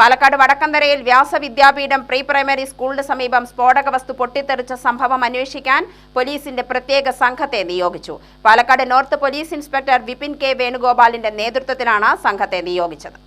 പാലക്കാട് വടക്കന്തരയിൽ Vyasa Vidyapeetham pre primary സ്കൂളിന് സമീപം സ്ഫോടക വസ്തു പൊട്ടിത്തെറിച്ച സംഭവം അന്വേഷിക്കാൻ പോലീസിന്റെ പ്രത്യേക സംഘത്തെ നിയോഗിച്ചു. Palakkad north police inspector Vipin K വേണുഗോപാലിന്റെ നേതൃത്വത്തിലാണ് സംഘത്തെ നിയോഗിച്ചത്.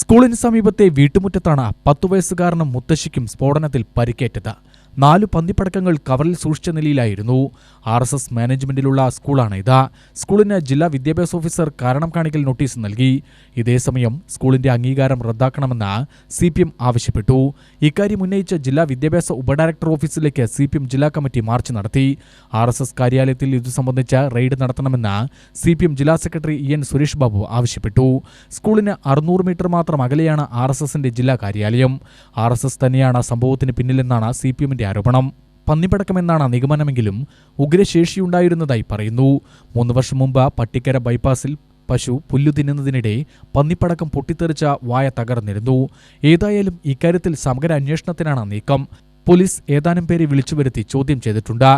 സ്കൂളിന് സമീപത്തെ വീട്ടുമുറ്റത്താണ് പത്തു വയസ്സുകാരനും മുത്തശ്ശിക്കും സ്ഫോടനത്തിൽ പരിക്കേറ്റത്. നാലു പന്തിപ്പടക്കങ്ങൾ കവറിൽ സൂക്ഷിച്ച നിലയിലായിരുന്നു. ആർ എസ് എസ് മാനേജ്മെന്റിലുള്ള സ്കൂളാണ് ഇത്. സ്കൂളിന് ജില്ലാ വിദ്യാഭ്യാസ ഓഫീസർ കാരണം കാണിക്കൽ നോട്ടീസ് നൽകി. ഇതേസമയം സ്കൂളിന്റെ അംഗീകാരം റദ്ദാക്കണമെന്ന് സി പി എം ആവശ്യപ്പെട്ടു. ഇക്കാര്യം ഉന്നയിച്ച് ജില്ലാ വിദ്യാഭ്യാസ ഉപഡയറക്ടർ ഓഫീസിലേക്ക് സി പി എം ജില്ലാ കമ്മിറ്റി മാർച്ച് നടത്തി. ആർ എസ് എസ് കാര്യാലയത്തിൽ ഇതു സംബന്ധിച്ച് റെയ്ഡ് നടത്തണമെന്ന് സി പി എം ജില്ലാ secretary E N Suresh Babu ആവശ്യപ്പെട്ടു. സ്കൂളിന് അറുന്നൂറ് മീറ്റർ മാത്രം അകലെയാണ് ആർ എസ് എസിന്റെ ജില്ലാ കാര്യാലയം. ആർ എസ് എസ് തന്നെയാണ് സംഭവത്തിന് പിന്നിലെന്നാണ് സി പി എമ്മിന്റെ ആരോപണം പന്നിപ്പടക്കമെന്നാണ് നിഗമനമെങ്കിലും ഉഗ്രശേഷിയുണ്ടായിരുന്നതായി പറയുന്നു. മൂന്ന് വർഷം മുമ്പ് പട്ടിക്കര ബൈപ്പാസിൽ പശു പുല്ലു തിന്നുന്നതിനിടെ പന്നിപ്പടക്കം പൊട്ടിത്തെറിച്ച വായ തകർന്നിരുന്നു. ഏതായാലും ഇക്കാര്യത്തിൽ സമഗ്ര അന്വേഷണത്തിനാണ് നീക്കം. പോലീസ് ഏതാനും പേരെ വിളിച്ചു വരുത്തി ചോദ്യം ചെയ്തിട്ടുണ്ട്.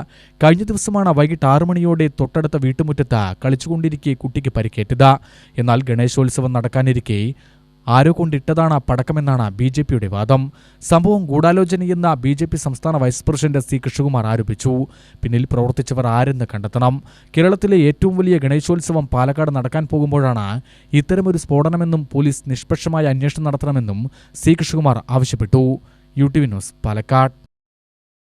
കഴിഞ്ഞ ദിവസമാണ് വൈകിട്ട് ആറു മണിയോടെ തൊട്ടടുത്ത വീട്ടുമുറ്റത്ത് കളിച്ചുകൊണ്ടിരിക്കെ കുട്ടിക്ക് പരിക്കേറ്റത്. എന്നാൽ ഗണേശോത്സവം നടക്കാനിരിക്കെ ആരോ കൊണ്ടിട്ടതാണ് പടക്കമെന്നാണ് ബി ജെ പിയുടെ വാദം. സംഭവം ഗൂഢാലോചനയെന്ന ബി ജെ പി സംസ്ഥാന വൈസ് പ്രസിഡന്റ് സി കൃഷ്ണകുമാർ ആരോപിച്ചു. പിന്നിൽ പ്രവർത്തിച്ചവർ ആരെന്ന് കണ്ടെത്തണം. കേരളത്തിലെ ഏറ്റവും വലിയ ഗണേശോത്സവം പാലക്കാട് നടക്കാൻ പോകുമ്പോഴാണ് ഇത്തരമൊരു സ്ഫോടനമെന്നും പോലീസ് നിഷ്പക്ഷമായ അന്വേഷണം നടത്തണമെന്നും സി കൃഷ്ണകുമാർ ആവശ്യപ്പെട്ടു. U T V news Palakkad.